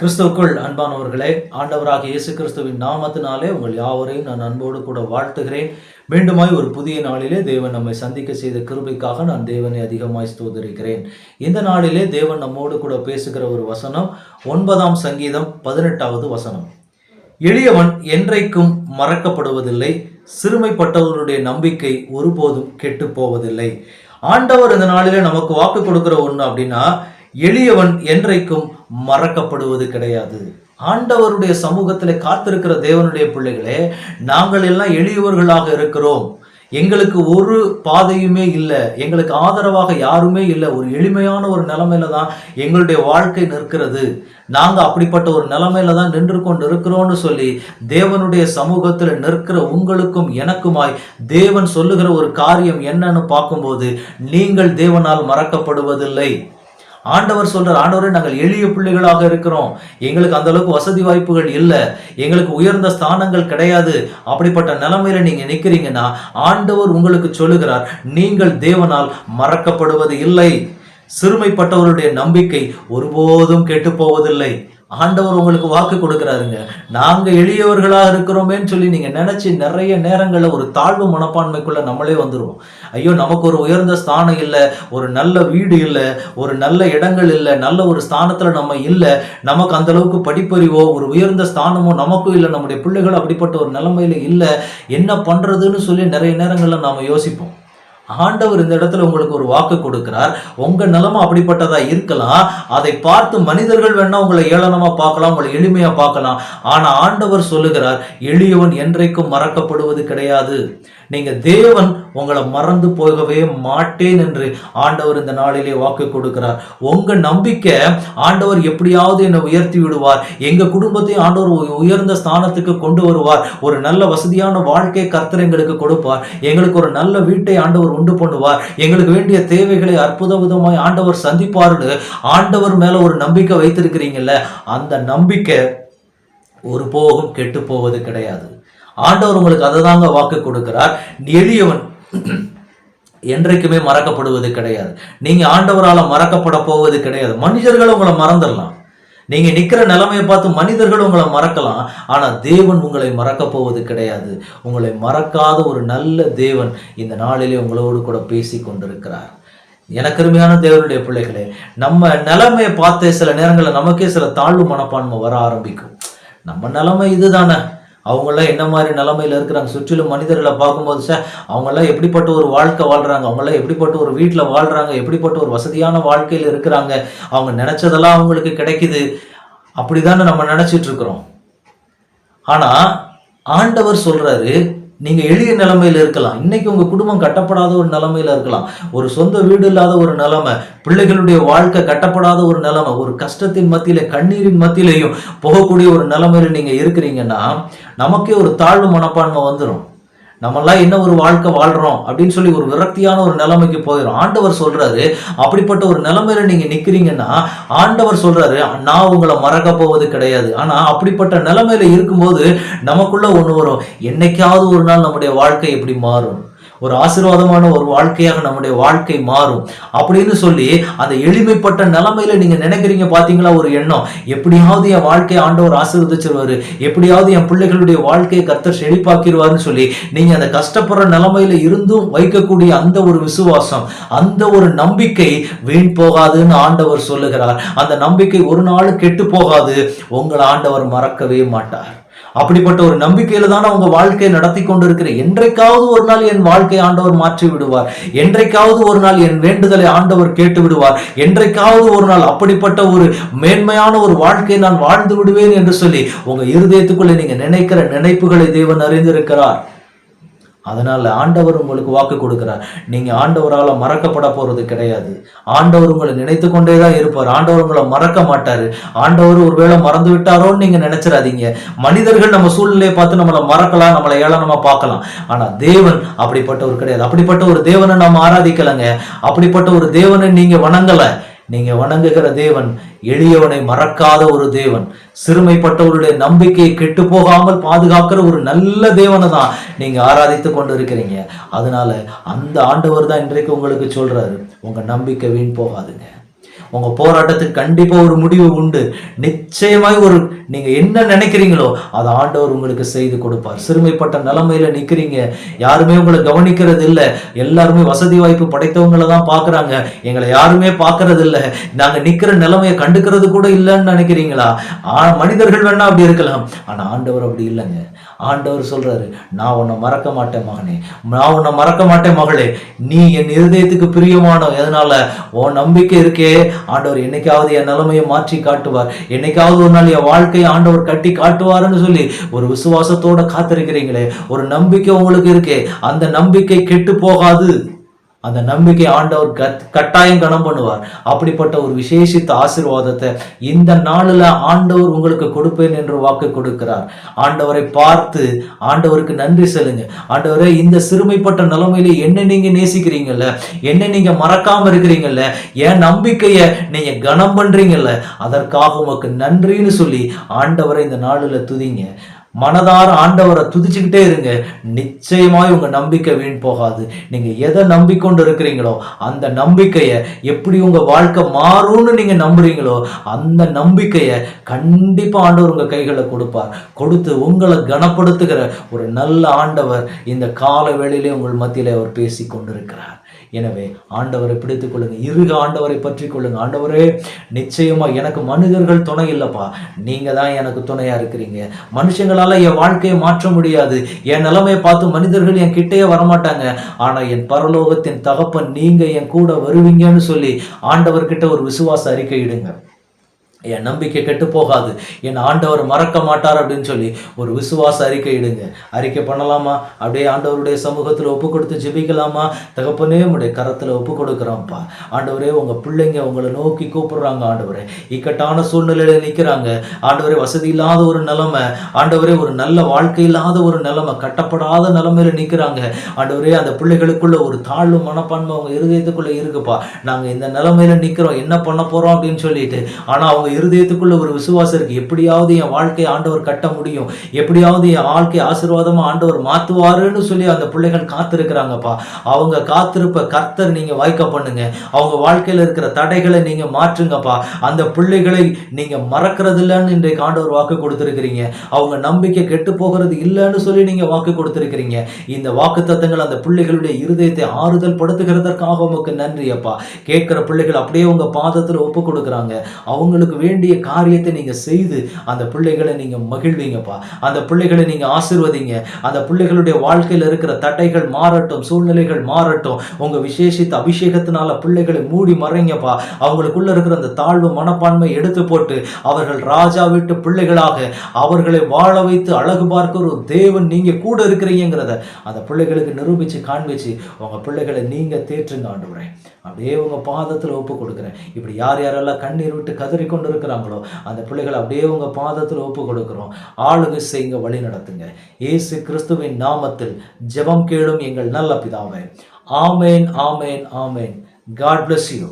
கிறிஸ்துவுக்குள் அன்பானவர்களே ஆண்டவராக இயேசு கிறிஸ்துவின் நாமத்தினாலே உங்கள் யாவரையும் நான் அன்போடு கூட வாழ்த்துகிறேன். மீண்டுமாய் ஒரு புதிய நாளிலே தேவன் நம்மை சந்திக்க செய்த கிருபைக்காக நான் தேவனை அதிகமாய் ஸ்தோதரிக்கிறேன் இந்த நாளிலே தேவன் நம்மோடு கூட பேசுகிற ஒரு வசனம் ஒன்பதாம் சங்கீதம் பதினெட்டாவது வசனம். எளியவன் என்றைக்கும் மறக்கப்படுவதில்லை சிறுமைப்பட்டவர்களுடைய நம்பிக்கை ஒருபோதும் கெட்டு போவதில்லை ஆண்டவர் இந்த நாளிலே நமக்கு வாக்கு கொடுக்கிற ஒன்று அப்படின்னா எளியவன் என்றைக்கும் மறக்கப்படுவது கிடையாது. ஆண்டவருடைய சமூகத்தில் காத்திருக்கிற தேவனுடைய பிள்ளைகளே நாங்கள் எல்லாம் எளியவர்களாக இருக்கிறோம். எங்களுக்கு ஒரு பாதையுமே இல்லை. எங்களுக்கு ஆதரவாக யாருமே இல்லை. ஒரு எளிமையான ஒரு நிலைமையில தான் எங்களுடைய வாழ்க்கை நிற்கிறது. நாங்கள் அப்படிப்பட்ட ஒரு நிலைமையில தான் நின்று கொண்டு இருக்கிறோம்னு சொல்லி தேவனுடைய சமூகத்தில் நிற்கிற உங்களுக்கும் எனக்குமாய் தேவன் சொல்லுகிற ஒரு காரியம் என்னன்னு பார்க்கும்போது நீங்கள் தேவனால் மறக்கப்படுவதில்லை. ஆண்டவர் சொல்றார் ஆண்டவரே நாங்கள் எளிய பிள்ளைகளாக இருக்கிறோம். எங்களுக்கு அந்த அளவுக்கு வசதி வாய்ப்புகள் இல்லை. எங்களுக்கு உயர்ந்த ஸ்தானங்கள் கிடையாது. அப்படிப்பட்ட நிலைமையில நீங்க நிற்கிறீங்கன்னா ஆண்டவர் உங்களுக்கு சொல்லுகிறார் நீங்கள் தேவனால் மறக்கப்படுவது இல்லை. சிறுமைப்பட்டவருடைய நம்பிக்கை ஒருபோதும் கெட்டு போவதில்லை. ஆண்டவர் உங்களுக்கு வாக்கு கொடுக்குறாருங்க. நாங்க எளியவர்களாக இருக்கிறோமேன்னு சொல்லி நீங்க நினைச்சு நிறைய நேரங்களில் ஒரு தாழ்வு மனப்பான்மைக்குள்ள நம்மளே வந்துடுவோம் ஐயோ நமக்கு ஒரு உயர்ந்த ஸ்தானம் இல்லை ஒரு நல்ல வீடு இல்லை ஒரு நல்ல இடங்கள் இல்லை நல்ல ஒரு ஸ்தானத்துல நம்ம இல்லை நமக்கு அந்த அளவுக்கு படிப்பறிவோ ஒரு உயர்ந்த ஸ்தானமோ நமக்கும் இல்லை நம்முடைய பிள்ளைகள் அப்படிப்பட்ட ஒரு நிலைமையில இல்லை என்ன பண்றதுன்னு சொல்லி நிறைய நேரங்களில் நாம யோசிப்போம். ஆண்டவர் இந்த இடத்துல உங்களுக்கு ஒரு வாக்கு கொடுக்கிறார். உங்க நிலைமை அப்படிப்பட்டதா இருக்கலாம். அதை பார்த்து மனிதர்கள் வேணா உங்களை ஏளனமா பார்க்கலாம் உங்களை எளிமையா பார்க்கலாம். ஆனா ஆண்டவர் சொல்லுகிறார் எளியவன் என்றைக்கும் மறக்கப்படுவது கிடையாது. நீங்க தேவன் உங்களை மறந்து போகவே மாட்டேன் என்று ஆண்டவர் இந்த நாளிலே வாக்கு கொடுக்கிறார். உங்க நம்பிக்கை ஆண்டவர் எப்படியாவது என்னை உயர்த்தி விடுவார். எங்க குடும்பத்தையும் ஆண்டவர் உயர்ந்த ஸ்தானத்துக்கு கொண்டு வருவார். ஒரு நல்ல வசதியான வாழ்க்கை கர்த்தர் எங்களுக்கு கொடுப்பார். எங்களுக்கு ஒரு நல்ல வீட்டை ஆண்டவர் உண்டு பண்ணுவார். எங்களுக்கு வேண்டிய தேவைகளை அற்புத விதமாய் ஆண்டவர் சந்திப்பார்னு ஆண்டவர் மேல ஒரு நம்பிக்கை வைத்திருக்கிறீங்கல்ல அந்த நம்பிக்கை ஒரு போகும் கெட்டு போவது கிடையாது. ஆண்டவர் உங்களுக்கு அதை தாங்க வாக்கு கொடுக்கிறார். எளியவன் என்றைக்குமே மறக்கப்படுவது கிடையாது. நீங்க ஆண்டவரால் மறக்கப்பட போவது கிடையாது. மனுஷர்கள் உங்களை மறந்துடலாம். நீங்க நிக்கிற நிலைமையை பார்த்து மனிதர்கள் உங்களை மறக்கலாம். ஆனா தேவன் உங்களை மறக்க போவது கிடையாது. உங்களை மறக்காத ஒரு நல்ல தேவன் இந்த நாளிலே உங்களோடு கூட பேசி கொண்டிருக்கிறார். எனக்கு அருமையான தேவனுடைய பிள்ளைகளே நம்ம நிலைமையை பார்த்து சில நேரங்களில் நமக்கே சில தாழ்வு மனப்பான்மை வர ஆரம்பிக்கும். நம்ம நிலைமை இதுதானே. அவங்களாம் என்ன மாதிரி நிலமையில் இருக்கிறாங்க? சுற்றிலும் மனிதர்களை பார்க்கும்போது சார் அவங்கெல்லாம் எப்படிப்பட்ட ஒரு வாழ்க்கை வாழ்கிறாங்க அவங்கெல்லாம் எப்படிப்பட்ட ஒரு வீட்டில் வாழ்கிறாங்க எப்படிப்பட்ட ஒரு வசதியான வாழ்க்கையில் இருக்கிறாங்க? அவங்க நினச்சதெல்லாம் அவங்களுக்கு கிடைக்குது. அப்படிதானே நம்ம நினச்சிட்ருக்குறோம் ஆனால் ஆண்டவர் சொல்கிறாரு நீங்கள் எளிய நிலைமையில இருக்கலாம். இன்றைக்கி உங்கள் குடும்பம் கட்டப்படாத ஒரு நிலமையில் இருக்கலாம். ஒரு சொந்த வீடு இல்லாத ஒரு நிலைமை பிள்ளைகளுடைய வாழ்க்கை கட்டப்படாத ஒரு நிலைமை ஒரு கஷ்டத்தின் மத்தியில் கண்ணீரின் மத்தியிலையும் போகக்கூடிய ஒரு நிலைமையில நீங்கள் இருக்கிறீங்கன்னா நமக்கே ஒரு தாழ்வு மனப்பான்மை வந்துடும் நம்மெல்லாம் என்ன ஒரு வாழ்க்கை வாழ்றோம் அப்படின்னு சொல்லி ஒரு விரக்தியான ஒரு நிலைமைக்கு போயிடும் ஆண்டவர் சொல்றாரு அப்படிப்பட்ட ஒரு நிலைமையில நீங்க நிக்கிறீங்கன்னா ஆண்டவர் சொல்றாரு நான் உங்களை மறக்க போவது கிடையாது. ஆனா அப்படிப்பட்ட நிலைமையில இருக்கும்போது நமக்குள்ள ஒண்ணு வரும். என்னைக்காவது ஒரு நாள் நம்முடைய வாழ்க்கை எப்படி மாறும்? ஒரு ஆசீர்வாதமான ஒரு வாழ்க்கையாக நம்முடைய வாழ்க்கை மாறும். அப்படின்னு சொல்லி அந்த எளிமைப்பட்ட நிலைமையில நீங்க நினைக்கிறீங்க பாத்தீங்களா? ஒரு எண்ணம். எப்படியாவது என் வாழ்க்கையை ஆண்டவர் ஆசீர்வதிச்சிருவாரு. எப்படியாவது என் பிள்ளைகளுடைய வாழ்க்கையை கர்த்தர் செழிப்பாக்கிடுவாருன்னு சொல்லி நீங்க அந்த கஷ்டப்படுற நிலைமையில இருந்தும் வைக்கக்கூடிய அந்த ஒரு விசுவாசம் அந்த ஒரு நம்பிக்கை வீண் போகாதுன்னு ஆண்டவர் சொல்லுகிறார். அந்த நம்பிக்கை ஒரு நாள் கெட்டு போகாது. உங்களை ஆண்டவர் மறக்கவே மாட்டார். அப்படிப்பட்ட ஒரு நம்பிக்கையில தான் உங்க வாழ்க்கையை நடத்தி கொண்டிருக்கிறேன். என்றைக்காவது ஒரு நாள் என் வாழ்க்கையை ஆண்டவர் மாற்றி விடுவார். என்றைக்காவது ஒரு நாள் என் வேண்டுதலை ஆண்டவர் கேட்டு விடுவார். என்றைக்காவது ஒரு நாள் அப்படிப்பட்ட ஒரு மேன்மையான ஒரு வாழ்க்கையை நான் வாழ்ந்து விடுவேன் என்று சொல்லி உங்க இருதயத்துக்குள்ள நீங்க நினைக்கிற நினைப்புகளை தேவன் அறிந்திருக்கிறார். அதனால் ஆண்டவர் உங்களுக்கு வாக்கு கொடுக்கிறார். நீங்கள் ஆண்டவரால் மறக்கப்பட போகிறது கிடையாது. ஆண்டவர் உங்களை நினைத்து கொண்டே தான் இருப்பார். ஆண்டவர் உங்களை மறக்க மாட்டார். ஆண்டவர் ஒருவேளை மறந்து விட்டாரோன்னு நீங்கள் நினைச்சிடாதீங்க. மனிதர்கள் நம்ம சூழ்நிலையை பார்த்து நம்மளை மறக்கலாம் நம்மளை ஏளனமாக பார்க்கலாம். ஆனால் தேவன் அப்படிப்பட்டவர் கிடையாது. அப்படிப்பட்ட ஒரு தேவனை நம்ம ஆராதிக்கலைங்க. அப்படிப்பட்ட ஒரு தேவனை நீங்கள் வணங்கலை. நீங்க வணங்குகிற தேவன் எளியவனை மறக்காத ஒரு தேவன். சிறுமைப்பட்டவருடைய நம்பிக்கையை கெட்டு போகாமல் பாதுகாக்கிற ஒரு நல்ல தேவனை தான் நீங்க ஆராதித்து கொண்டு இருக்கிறீங்க அதனால அந்த ஆண்டவர் தான் இன்றைக்கு உங்களுக்கு சொல்றாரு உங்க நம்பிக்கை வீண் போகாதுங்க. உங்க போராட்டத்துக்கு கண்டிப்பா ஒரு முடிவு உண்டு. நிச்சயமாய் ஒரு நீங்க என்ன நினைக்கிறீங்களோ அதை ஆண்டவர் உங்களுக்கு செய்து கொடுப்பார். சிறுமைப்பட்ட நிலைமையில நிக்கிறீங்க. யாருமே உங்களை கவனிக்கிறது இல்ல. எல்லாருமே வசதி வாய்ப்பு படைத்தவங்கள தான் பாக்குறாங்க எங்களை யாருமே பார்க்கறது இல்ல. நாங்க நிக்கிற நிலைமையை கண்டுக்கிறது கூட இல்லைன்னு நினைக்கிறீங்களா? மனிதர்கள் வேணா அப்படி இருக்கலாம். ஆனா ஆண்டவர் அப்படி இல்லைங்க. ஆண்டவர் சொல்றாரு நான் உன்னை மறக்க மாட்டேன் மகனே. நான் உன்னை மறக்க மாட்டேன் மகளே. நீ என் இருதயத்துக்கு பிரியமானோ எதனால? உன் நம்பிக்கை இருக்கே. ஆண்டவர் என்னைக்காவது என் நிலைமையை மாற்றி காட்டுவார். என்னைக்காவது ஒரு நாள் என் வாழ்க்கையை ஆண்டவர் கட்டி காட்டுவார்னு சொல்லி ஒரு விசுவாசத்தோட காத்திருக்கிறீங்களே ஒரு நம்பிக்கை உங்களுக்கு இருக்கே அந்த நம்பிக்கை கெட்டு போகாது. அந்த நம்பிக்கை ஆண்டவர் கத்- கட்டாயம் கனம் பண்ணுவார். அப்படிப்பட்ட ஒரு விசேஷித்த ஆசீர்வாதத்தை இந்த நாளில் ஆண்டவர் உங்களுக்கு கொடுப்பேன் என்று வாக்கு கொடுக்கிறார். ஆண்டவரை பார்த்து ஆண்டவருக்கு நன்றி செல்லுங்க. ஆண்டவரே இந்த சிறுமைப்பட்ட நிலைமையில என்ன நீங்க நேசிக்கிறீங்கல்ல? என்ன நீங்க மறக்காம இருக்கிறீங்கல்ல? என் நம்பிக்கையை நீங்க கனம் பண்றீங்கல்ல? அதற்காக உமக்கு நன்றின்னு சொல்லி ஆண்டவரை இந்த நாளில் துதிங்க. மனதார ஆண்டவரை துதிச்சுக்கிட்டே இருங்க. நிச்சயமாய் உங்க நம்பிக்கை வீண் போகாது. நீங்க எதை நம்பிக்கொண்டு இருக்கிறீங்களோ அந்த நம்பிக்கையை எப்படி உங்க வாழ்க்கை மாறும்னு நீங்க நம்புறீங்களோ அந்த நம்பிக்கையை கண்டிப்பா ஆண்டவர் உங்க கைகளை கொடுப்பார். கொடுத்து உங்களை கனப்படுத்துகிற ஒரு நல்ல ஆண்டவர் இந்த கால வேளையிலே உங்கள் மத்தியிலே அவர் பேசி கொண்டிருக்கிறார் எனவே ஆண்டவரை பிடித்துக் கொள்ளுங்க. இருக ஆண்டவரை பற்றி கொள்ளுங்க. ஆண்டவரே நிச்சயமா எனக்கு மனிதர்கள் துணை இல்லப்பா. நீங்க தான் எனக்கு துணையா இருக்கிறீங்க. மனுஷங்களால என் வாழ்க்கையை மாற்ற முடியாது. என் நிலைமையை பார்த்து மனிதர்கள் என் கிட்டேயே வரமாட்டாங்க. ஆனா என் பரலோகத்தின் தகப்பன் நீங்க என் கூட வருவீங்கன்னு சொல்லி ஆண்டவர்கிட்ட ஒரு விசுவாச அறிக்கை இடுங்க. என் நம்பிக்கை கெட்டு போகாது என் ஆண்டவர் மறக்க மாட்டார் அப்படின்னு சொல்லி ஒரு விசுவாச அறிக்கை இடுங்க. அறிக்கை பண்ணலாமா? அப்படியே ஆண்டவருடைய சமூகத்தில் ஒப்பு கொடுத்து ஜெபிக்கலாமா? தகப்பனே உடைய கரத்தில் ஒப்பு கொடுக்குறோம்ப்பா. ஆண்டவரே உங்கள் பிள்ளைங்க உங்களை நோக்கி கூப்பிடுறாங்க ஆண்டவரே. இக்கட்டான சூழ்நிலையில் நிற்கிறாங்க ஆண்டவரே வசதி இல்லாத ஒரு நிலைமை. ஆண்டவரே ஒரு நல்ல வாழ்க்கை இல்லாத ஒரு நிலைமை. கட்டப்படாத நிலைமையில் நிற்கிறாங்க ஆண்டவரே அந்த பிள்ளைகளுக்குள்ள ஒரு தாழ்வு மனப்பான்மை அவங்க இருதயத்துக்குள்ளே இருக்குப்பா. நாங்கள் இந்த நிலைமையில் நிற்கிறோம் என்ன பண்ண போகிறோம் அப்படின்னு சொல்லிட்டு. ஆனால் அவங்க இருதயத்துக்குள்ள ஒரு விசுவாசம் இருக்கு. எப்படியாவது என் வாழ்க்கையை ஆண்டவர் கட்ட முடியும். எப்படியாவது என் வாழ்க்கை ஆசீர்வாதமா ஆண்டவர் மாத்துவாருன்னு சொல்லி அந்த பிள்ளைகள் காத்திருக்கிறாங்கப்பா. அவங்க காத்திருப்ப கர்த்தர் நீங்க வாய்க்க பண்ணுங்க. அவங்க வாழ்க்கையில இருக்கிற தடைகளை நீங்க மாற்றுங்கப்பா. அந்த பிள்ளைகளை நீங்க மறக்கிறது இல்லைன்னு இன்றைக்கு ஆண்டவர் வாக்கு கொடுத்துருக்கிறீங்க. அவங்க நம்பிக்கை கெட்டு போகிறது இல்லைன்னு சொல்லி நீங்க வாக்கு கொடுத்துருக்கிறீங்க. இந்த வாக்கு தத்தங்கள் அந்த பிள்ளைகளுடைய இருதயத்தை ஆறுதல் படுத்துகிறதற்காக உமக்கு நன்றி அப்பா கேட்கிற பிள்ளைகள் அப்படியே உங்க பாதத்தில் ஒப்பு கொடுக்குறாங்க. அவங்களுக்கு வேண்டிய காரியத்தை நீங்கள் செய்து அந்த பிள்ளைகளை நீங்கள் மகிழ்வீங்கப்பா. அந்த பிள்ளைகளை நீங்கள் ஆசிர்வதிங்க. அந்த பிள்ளைகளுடைய வாழ்க்கையில் இருக்கிற தடைகள் மாறட்டும் சூழ்நிலைகள் மாறட்டும். உங்கள் விசேஷித்த அபிஷேகத்தினால பிள்ளைகளை மூடி மறைங்கப்பா. அவங்களுக்குள்ள இருக்கிற அந்த தாழ்வு மனப்பான்மை எடுத்து போட்டு அவர்கள் ராஜா வீட்டு பிள்ளைகளாக அவர்களை வாழ வைத்து அழகு பார்க்கிற ஒரு தேவன் நீங்கள் கூட இருக்கிறீங்கிறத அந்த பிள்ளைகளுக்கு நிரூபித்து காண்பிச்சு உங்கள் பிள்ளைகளை நீங்கள் தேற்றுங்க ஆண்டு அப்படியே உங்கள் பாதத்தில் ஒப்பு கொடுக்குறேன். இப்படி யார் யாரெல்லாம் கண்ணீர் விட்டு கதறி கொண்டு இருக்கிறாங்களோ அந்த பிள்ளைகளை அப்படியே உங்க பாதத்தில் ஒப்பு கொடுக்கிறோம். ஆளுகை செய்யுங்க வழி நடத்துங்க. இயேசு கிறிஸ்துவின் நாமத்தில் ஜெபம் கேளும் எங்கள் நல்ல பிதாவே. ஆமேன் ஆமேன் ஆமேன். God bless you